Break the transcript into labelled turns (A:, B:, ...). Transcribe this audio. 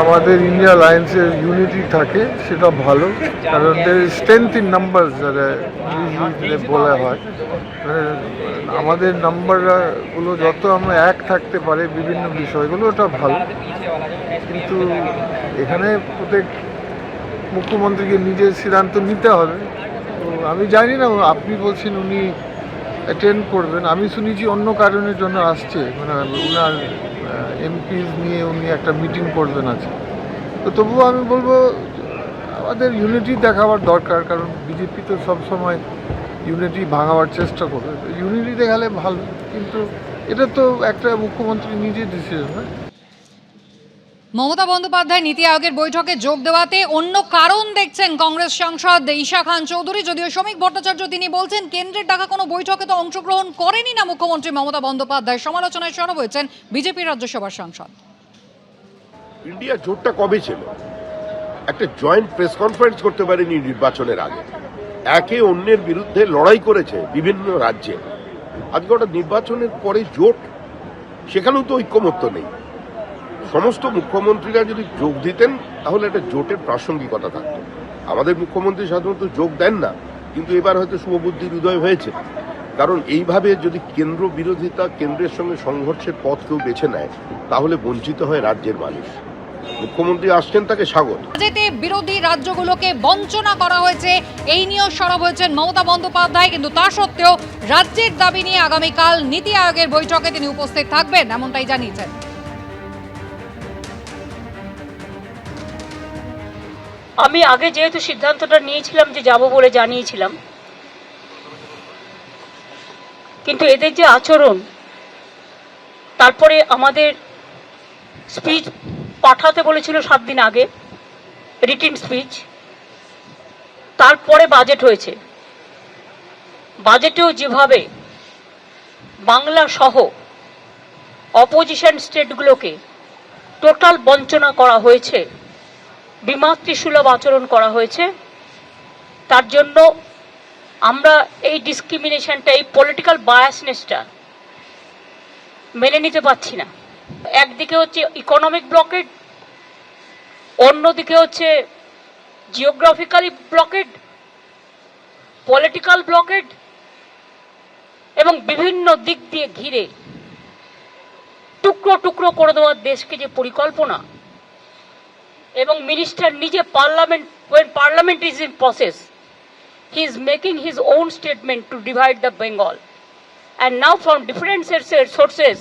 A: আমাদের India অ্যালায়েন্সের unity থাকে, সেটা ভালো। কারণ স্ট্রেংথ ইন নাম্বার যারা বলা হয়। মানে আমাদের নাম্বারগুলো যত আমরা এক থাকতে পারে বিভিন্ন বিষয়গুলো, ওটা ভালো। কিন্তু এখানে প্রত্যেক মুখ্যমন্ত্রীকে নিজের সিদ্ধান্ত নিতে হবে। তো আমি জানি না, আপনি বলছেন উনি অ্যাটেন্ড করবেন। আমি শুনেছি অন্য কারণের জন্য আসছে। মানে ওনার এমপি নিয়ে উনি একটা মিটিং করবেন আছে তো তবুও আমি বলব, আমাদের ইউনিটি দেখাবার দরকার, কারণ বিজেপি তো সবসময় ইউনিটি ভাঙাবার চেষ্টা করবে। ইউনিটি দেখালে ভালো, কিন্তু এটা তো একটা মুখ্যমন্ত্রী নিজের ডিসিশন না
B: মমতা বন্দ্যোপাধ্যায় নীতি আয়োগের বৈঠকে যোগ দেওয়াতে অন্য কারণ দেখছেন কংগ্রেস সাংসদ ঈশা খান চৌধুরী। যদিও শ্রমিক ভট্টাচার্য তিনি বলছেন, কেন্দ্রের ডাকা কোনো বৈঠকে তো অংশগ্রহণ করেনি না মুখ্যমন্ত্রী মমতা বন্দ্যোপাধ্যায়। সমালোচনায় সরব হয়েছেন বিজেপির রাজ্যসভার সাংসদ।
C: ইন্ডিয়া জোটটা কবে ছিল? একটা জয়েন্ট প্রেস কনফারেন্স করতে পারেনি নির্বাচনের আগে। একে অন্যের বিরুদ্ধে লড়াই করেছে বিভিন্ন রাজ্যে। আজকে ওটা নির্বাচনের পরে জোট, সেখানেও তো ঐক্যমত্য নেই। সমস্ত মুখ্যমন্ত্রীরা যদি যোগ দিতেন, তাহলে একটা জোটের প্রাসঙ্গিকতা থাকতো। আমাদের মুখ্যমন্ত্রী সাধারণত যোগ দেন না, কিন্তু এবার হয়তো শুভবুদ্ধির উদয় হয়েছে। কারণ এইভাবে যদি কেন্দ্র বিরোধিতা, কেন্দ্রের সঙ্গে সংঘর্ষের পথ কেউ বেছে নেয়, তাহলে বঞ্চিত হয় রাজ্যের মানুষ। মুখ্যমন্ত্রী আসছেন তাকে স্বাগত।
B: বাজেটে বিরোধী রাজ্যগুলোকে বঞ্চনা করা হয়েছে, এই নিয়েও সরব হয়েছেন মমতা বন্দ্যোপাধ্যায়, কিন্তু তা সত্ত্বেও রাজ্যের দাবি নিয়ে আগামীকাল নীতি আয়োগের বৈঠকে তিনি উপস্থিত থাকবেন, এমনটাই জানিয়েছেন।
D: আমি আগে যেহেতু সিদ্ধান্তটা নিয়েছিলাম যে যাব বলে জানিয়েছিলাম। কিন্তু এদের যে আচরণ, তারপরে আমাদের স্পিচ পাঠাতে বলেছিল সাত দিন আগে রিটিন স্পিচ তারপরে বাজেট হয়েছে। বাজেটেও যেভাবে বাংলা সহ অপোজিশন স্টেটগুলোকে টোটাল বঞ্চনা করা হয়েছে বিমাতৃসুলভ আচরণ করা হয়েছে। তার জন্য আমরা এই ডিসক্রিমিনেশনটা এই পলিটিক্যাল বায়াসনেসটা মেনে নিতে পারছি না। একদিকে হচ্ছে ইকোনমিক ব্লকেড অন্যদিকে হচ্ছে জিওগ্রাফিক্যালি ব্লকেড পলিটিক্যাল ব্লকেড এবং বিভিন্ন দিক দিয়ে ঘিরে টুকরো টুকরো করে দেওয়ার দেশকে যে পরিকল্পনা এবং মিনিস্টার নিজে parliament parliament is in process he is making his own statement to divide the bengal and now from different sources sources